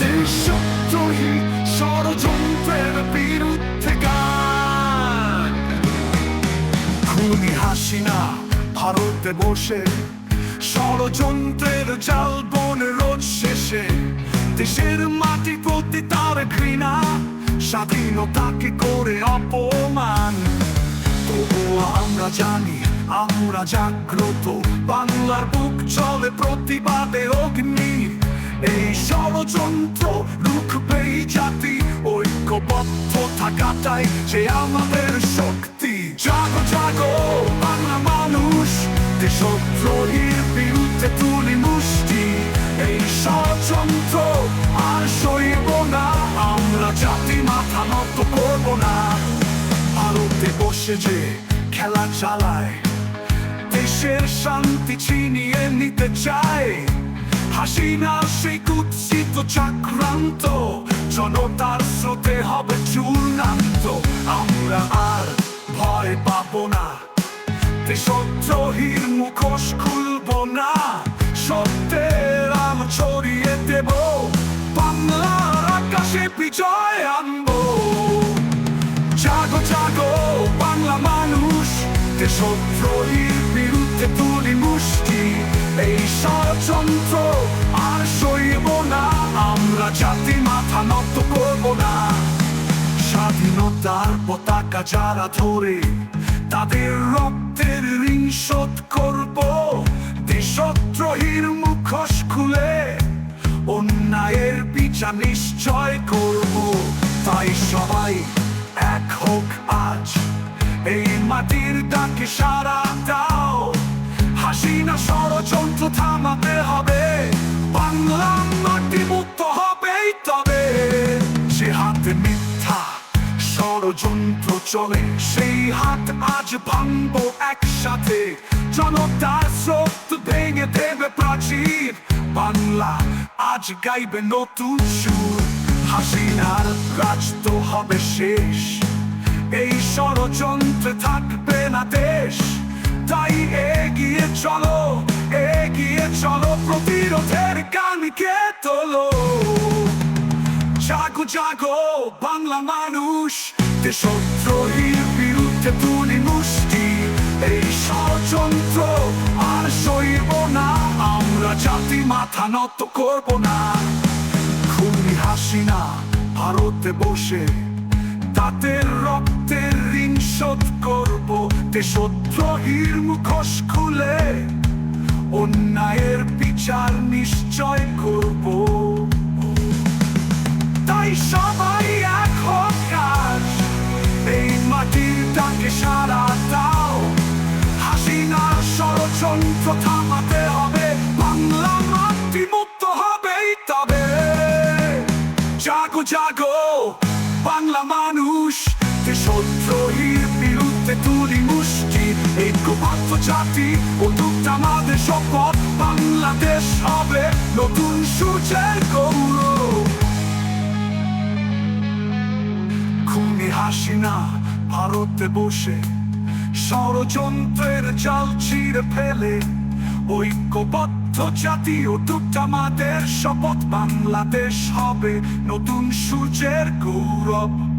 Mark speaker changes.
Speaker 1: দেশদ্রোহী ষড়যন্ত্রের বিরুদ্ধে গান খুনি হাসিনা ভারতে বসে ষড়যন্ত্রের জাল বনে রোজ শেষে দেশের মাটি প্রতি তার ঘৃণা স্বাধীনতাকে করে অপমান আমরা জানি আমরা জাগ্রত। বাংলার বুক চলে প্রতিবাদে অগ্নি। এই ষড়যন্ত্র রুখবেই জাতি, ঐক্যবদ্ধ থাকাটাই যে আমাদের শক্তি। জাগো জাগো, বাংলা মানুষ, দেশদ্রোহীর বিরুদ্ধে তুলি মুষ্টি। এই ষড়যন্ত্র আর সইব না, আমরা জাতি মাথা নত করব না। ভারতে বসে যে খেলা চালায় দেশের শান্তি ছিনিয়ে নিতে চায়। হাসিনা, সেই কুৎসিত চক্রান্ত, জনতার স্রোতে হবে চূর্ণান্ত আমরা আর ভয় পাবো না। দেশদ্রোহীর মুখোশ খুলব না। সত্যের আলো ছড়িয়ে দেব। বাংলার আকাশে বিজয় আনব। জাগো জাগো, বাংলা মানুষ, দেশদ্রোহীর বিরুদ্ধে তুলি মুষ্টি, এই ষড়যন্ত্র আর সইব না। আমরা জাতি মাথা নত করব না। স্বাধীনতার পতাকা যারা ধরে, তাদের রক্তের ঋণ শোধ করব। দেশদ্রোহীর মুখোশ খুলে অন্যায়ের বিচার নিশ্চয় করব। তাই সবাই এক হোক আজ। এই মাটির ডাকে সারা থামাতে হবে। বাংলা মাটি মুক্ত হবেই তবে। সে হাতে মিথ্যা, ষড়যন্ত্র চলে। সেই হাত আজ ভাঙবো একসাথে। জনতার স্রোত ভেঙে দেবে প্রাচীর। বাংলা আজ গাইবে নতুন সুর। হাসিনার রাজ তো হবে শেষ। এই ষড়যন্ত্রে থাকবে না দেশ। গানকে তোলো। জাগো জাগো, বাংলা মানুষ। দেশদ্রোহীর বিরুদ্ধে তুলি মুষ্টি। এই ষড়যন্ত্র আর সইব না। আমরা জাতি মাথা নত করব না। খুনি হাসিনা ভারতে বসে। তাদের রক্তের ঋণ শোধ করব। দেশদ্রোহীর মুখোশ খুলে। অন্যায়ের বিচার নিশ্চয় করব। তাই সবাই এক হোক আজ এই মাটির সারা দাও। হাসিনার ষড়যন্ত্র হবে। বাংলা মাটি মুক্ত তবে। জাগো জাগো, বাংলা মানুষ দেশদ্রোহীর বিরুদ্ধে তুলি জাতি ও দুঃখ আমাদের শপথ বাংলাদেশ হবে নতুন সূর্যের গৌরব। খুনি হাসিনা ভারতে বসে, ষড়যন্ত্রের জাল ছিঁড়ে ফেলে। ঐক্যবদ্ধ জাতি দুঃখ আমাদের শপথ বাংলাদেশ হবে নতুন সূর্যের গৌরব।